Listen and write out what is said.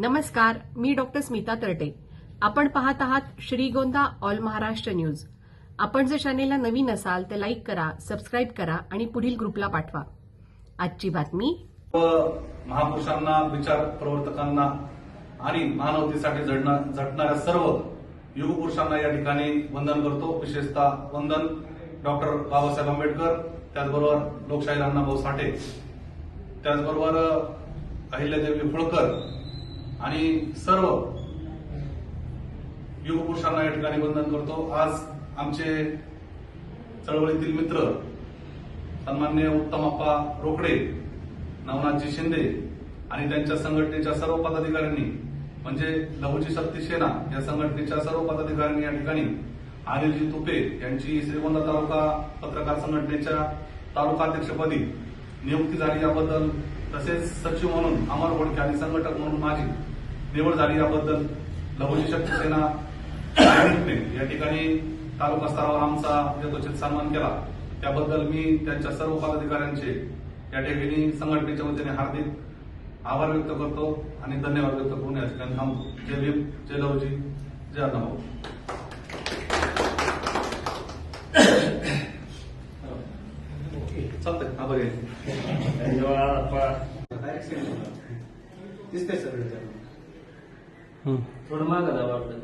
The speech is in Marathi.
नमस्कार मी डॉक्टर स्मिता तरटे. आपण पाहत आहात श्रीगोंदा ऑल महाराष्ट्र न्यूज. आपण जर चॅनेलला नवीन असाल तर लाईक करा सबस्क्राईब करा आणि पुढील ग्रुपला पाठवा. आजची बातमी. महापुरुषांना विचार प्रवर्तकांना आणि मानवतेसाठी झटणाऱ्या सर्व युग पुरुषांना या ठिकाणी वंदन करतो. विशेषतः वंदन डॉक्टर बाबासाहेब आंबेडकर त्याचबरोबर लोकशाही अण्णाभाऊ साठे. त्याचबरोबर अहिल्यादेवी होळकर आणि सर्व युगपुरुषांना या ठिकाणी वंदन करतो. आज आमचे चळवळीतील मित्र सन्मान्य उत्तमप्पा रोकडे नवनाथजी शिंदे आणि त्यांच्या संघटनेच्या सर्व पदाधिकाऱ्यांनी म्हणजे लघुची शक्ती सेना या संघटनेच्या सर्व पदाधिकाऱ्यांनी या ठिकाणी अनिलजी तुपे यांची श्रीगोंदा तालुका पत्रकार संघटनेच्या तालुका अध्यक्षपदी नियुक्ती झाली याबद्दल तसेच सचिव म्हणून अमर घोडके आणि संघटक म्हणून माझी निवड झाली याबद्दल लघुजी शक्ती सेना या ठिकाणी तालुका स्तरावर आमचा यथोचित सन्मान केला. त्याबद्दल मी त्यांच्या सर्व पदाधिकाऱ्यांचे या ठिकाणी संघटनेच्या वतीने हार्दिक आभार व्यक्त करतो आणि धन्यवाद व्यक्त करून या ठिकाणी थांबतो. जय भीम जय लवजी जय अण्णाभाऊ. सगळं थोडं मागं जा वाटलं